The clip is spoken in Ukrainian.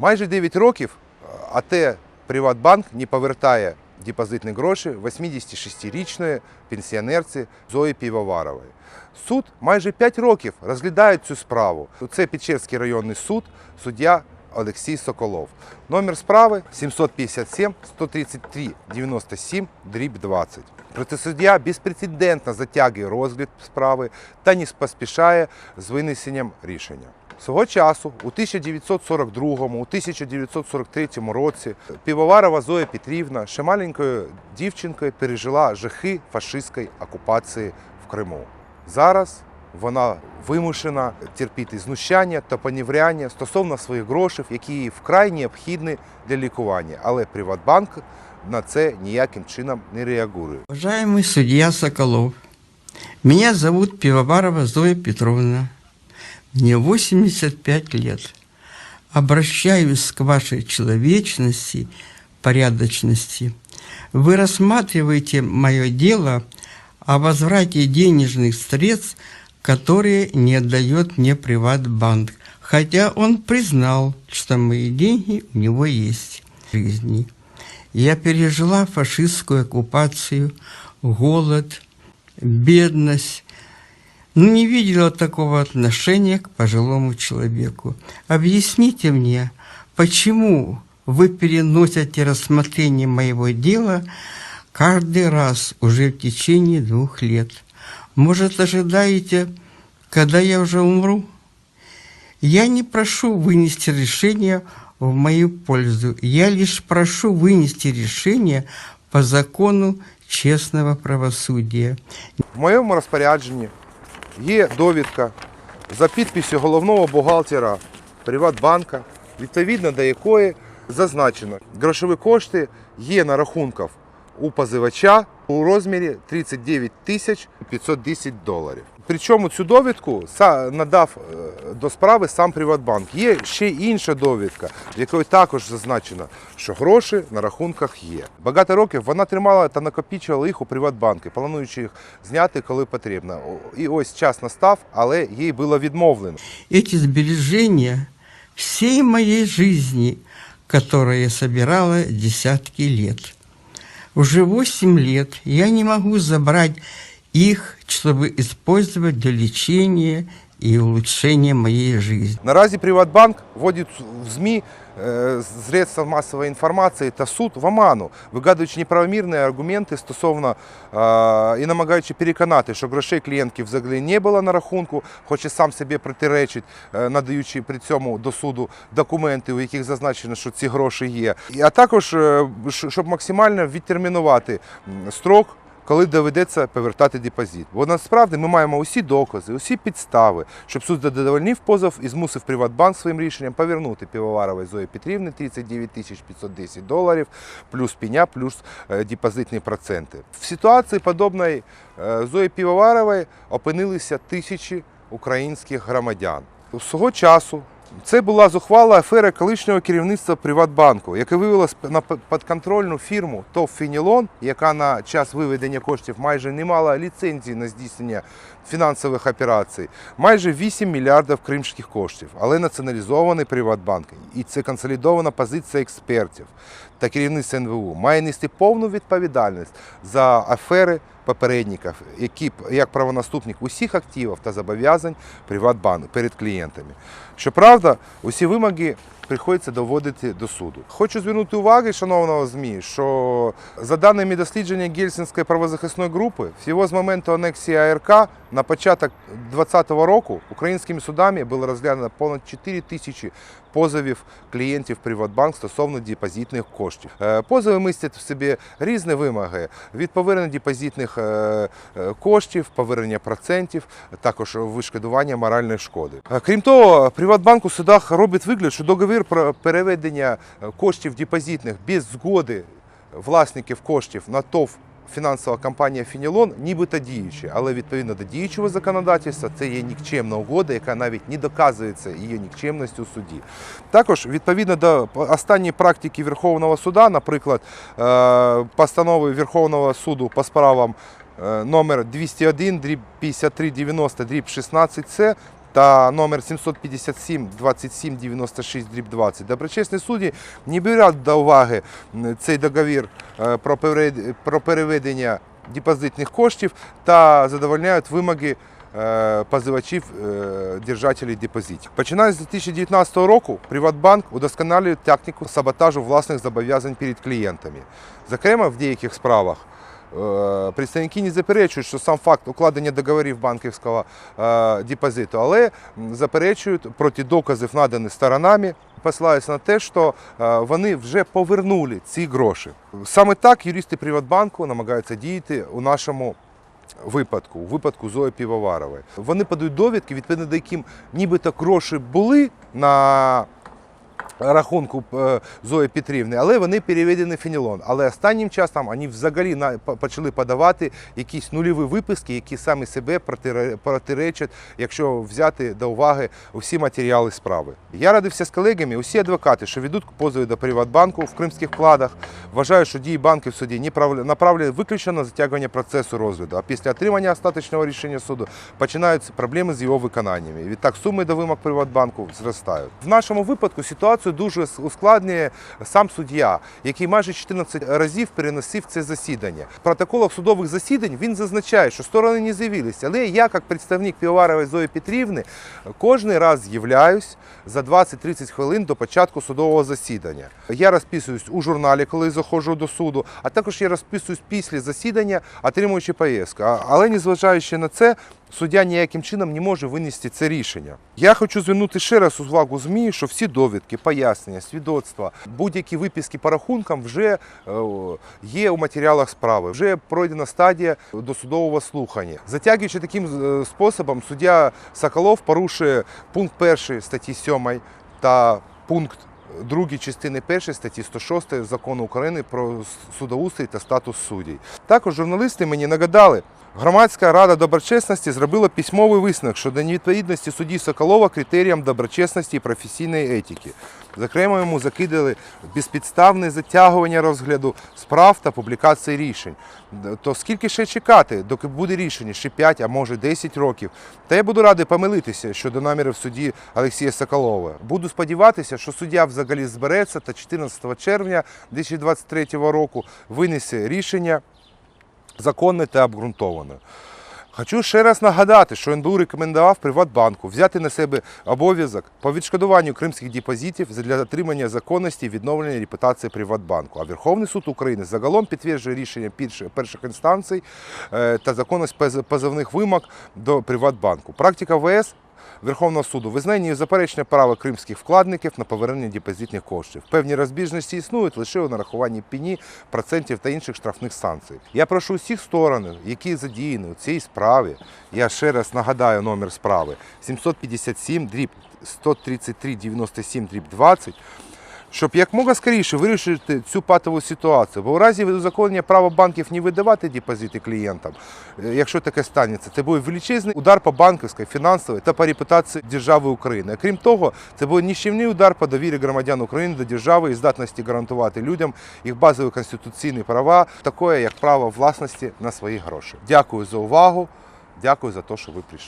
Майже 9 років АТ Приватбанк не повертає депозитні гроші 86-річної пенсіонерці Зої Півоварової. Суд майже 5 років розглядає цю справу. Це Печерський районний суд, суддя Олексій Соколов. Номер справи 757 133 97 дріб 20. Протисуддя безпрецедентно затягує розгляд справи та не поспішає з винесенням рішення. Свого часу, у 1942 у 1943 році, Півоварова Зоя Петрівна ще маленькою дівчинкою пережила жахи фашистської окупації в Криму. Зараз вона вимушена терпіти знущання та понівряння стосовно своїх грошей, які їй вкрай необхідні для лікування. Але Приватбанк на це ніяким чином не реагує. Уважаемый судья Соколов, меня зовут Пивоварова Зоя Петровна. Мне 85 лет. Обращаюсь к вашей человечности, порядочности. Вы рассматриваете мое дело о возврате денежных средств, которые не отдает мне Приватбанк, хотя он признал, что мои деньги у него есть в жизни. Я пережила фашистскую оккупацию, голод, бедность, но не видела такого отношения к пожилому человеку. Объясните мне, почему вы переносите рассмотрение моего дела каждый раз уже в течение двух лет? Может, ожидаете, когда я уже умру? Я не прошу вынести решение в мою пользу. Я лишь прошу вынести решение по закону честного правосудия. В моєму розпорядженні є довідка за підписю головного бухгалтера Приватбанка, відповідно до якої зазначено, грошові кошти є на рахунках у позивача у розмірі 39 тисяч 510 доларів. Причому цю довідку надав е, до справи сам Приватбанк. Є ще інша довідка, в якої також зазначено, що гроші на рахунках є. Багато років вона тримала та накопичувала їх у Приватбанки, плануючи їх зняти, коли потрібно. І ось час настав, але їй було відмовлено. Эти сбережения всей моей жизни, которую я собирала десятки лет. Уже восемь лет я не могу забрать их, чтобы использовать для лечения и улучшения моей жизни. Наразі Приватбанк вводить в ЗМІ е, средства масової інформації та суд в оману, вигадуючи неправомірні аргументи стосовно е, і намагаючи переконати, що грошей клієнтів взагалі не було на рахунку, хоч і сам собі протиречить, е, надаючи при цьому до суду документи, у яких зазначено, що ці гроші є. А також щоб максимально відтермінувати строк коли доведеться повертати депозит. Бо насправді ми маємо усі докази, усі підстави, щоб суд задовольнив позов і змусив Приватбанк своїм рішенням повернути Півоваровій Зої Петрівни 39 тисяч 510 доларів, плюс пеня, плюс е, депозитні проценти. В ситуації подобної е, Зої Півоварової опинилися тисячі українських громадян. Свого часу це була зухвала афера колишнього керівництва Приватбанку, яке вивело на підконтрольну фірму ТОВ Фінілон, яка на час виведення коштів майже не мала ліцензії на здійснення фінансових операцій, майже 8 мільярдів кримських коштів, але націоналізований Приватбанк. І це консолідована позиція експертів та керівництва НВУ має нести повну відповідальність за афери попередників, які як правонаступник усіх активів та зобов'язань Приватбанку перед клієнтами. Щоправда, усі вимоги приходиться доводити до суду. Хочу звернути увагу, шановного ЗМІ, що за даними дослідження Гельсінської правозахисної групи, всього з моменту анексії АРК на початок 2020 року українськими судами було розглянено понад 4 тисячі позовів клієнтів Приватбанк стосовно депозитних коштів. Е, Позови містять в собі різні вимоги від повернення депозитних е, е, коштів, повернення процентів, також вишкодування моральної шкоди. Крім того, Приватбанк у судах робить вигляд, що договір про переведення коштів депозитних без згоди власників коштів на ТОВ фінансова компанія Фінілон нібито діюча, але відповідно до діючого законодавства це є нікчемна угода, яка навіть не доказується її нікчемністю у суді. Також відповідно до останньої практики Верховного суда, наприклад, е, постанови Верховного суду по справам е, номер 201 дріб 5390 дріб 16 с та номер 757 27 96 дріб 20. Доброчесні судді не беруть до уваги цей договір е, про переведення депозитних коштів та задовольняють вимоги е, позивачів е, держателей депозитів. Починаючи з 2019 року Приватбанк удосконалює тактику саботажу власних зобов'язань перед клієнтами. Зокрема, в деяких справах представники не заперечують, що сам факт укладення договорів банківського е, депозиту, але заперечують проти доказів, наданих сторонами, посилаються на те, що е, вони вже повернули ці гроші. Саме так юристи Приватбанку намагаються діяти у нашому випадку, у випадку Зої Півоварової. Вони подають довідки, відповідно до яким нібито гроші були на рахунку е, Зої Петрівни, але вони переведені фенілон. Але останнім часом вони взагалі почали подавати якісь нульові виписки, які самі себе протире- протиречать, якщо взяти до уваги усі матеріали справи. Я радився з колегами, усі адвокати, що ведуть позови до Приватбанку в кримських вкладах, вважають, що дії банків в суді направлені виключно на затягування процесу розгляду. А після отримання остаточного рішення суду починаються проблеми з його виконаннями. Відтак суми до вимог Приватбанку зростають. В нашому випадку ситуацію дуже ускладнює сам суддя, який майже 14 разів переносив це засідання. В протоколах судових засідань він зазначає, що сторони не з'явилися. Але я, як представник Півоварової Зої Петрівни, кожен раз з'являюсь за 20-30 хвилин до початку судового засідання. Я розписуюсь у журналі, коли заходжу до суду, а також я розписуюсь після засідання, отримуючи поїздку. Але незважаючи на це, суддя ніяким чином не може винести це рішення. Я хочу звернути ще раз увагу ЗМІ, що всі довідки, пояснення, свідоцтва, будь-які виписки по рахункам вже е, є у матеріалах справи. Вже пройдена стадія досудового слухання. Затягуючи таким е, способом, суддя Соколов порушує пункт 1 статті 7 та пункт другій частини першої статті 106 закону України про судоустрій та статус суддів. Також журналісти мені нагадали, громадська рада доброчесності зробила письмовий висновок щодо невідповідності судді Соколова критеріям доброчесності і професійної етики. Зокрема, йому закидали безпідставне затягування розгляду справ та публікації рішень. То скільки ще чекати, доки буде рішення? Ще 5, а може 10 років. Та я буду радий помилитися щодо намірів судді Олексія Соколова. Буду сподіватися, що суддя взагалі збереться та 14 червня 2023 року винесе рішення законне та обґрунтоване. Хочу ще раз нагадати, що НБУ рекомендував Приватбанку взяти на себе обов'язок по відшкодуванню кримських депозитів для отримання законності і відновлення репутації Приватбанку. А Верховний суд України загалом підтверджує рішення перших- інстанцій е, та законність поз- позовних вимог до Приватбанку. Практика ВС Верховного суду визнання заперечення право кримських вкладників на повернення депозитних коштів. Певні розбіжності існують лише у нарахуванні піні, процентів та інших штрафних санкцій. Я прошу всіх сторон, які задіяні у цій справі. Я ще раз нагадаю номер справи 757 дріб 133 97 дріб 20, щоб якмога скоріше вирішити цю патову ситуацію. Бо у разі узаконення права банків не видавати депозити клієнтам, е, якщо таке станеться, це буде величезний удар по банківській, фінансовій та по репутації держави України. Крім того, це буде ніщівний удар по довірі громадян України до держави і здатності гарантувати людям їх базові конституційні права, таке як право власності на свої гроші. Дякую за увагу. Дякую за те, що ви прийшли.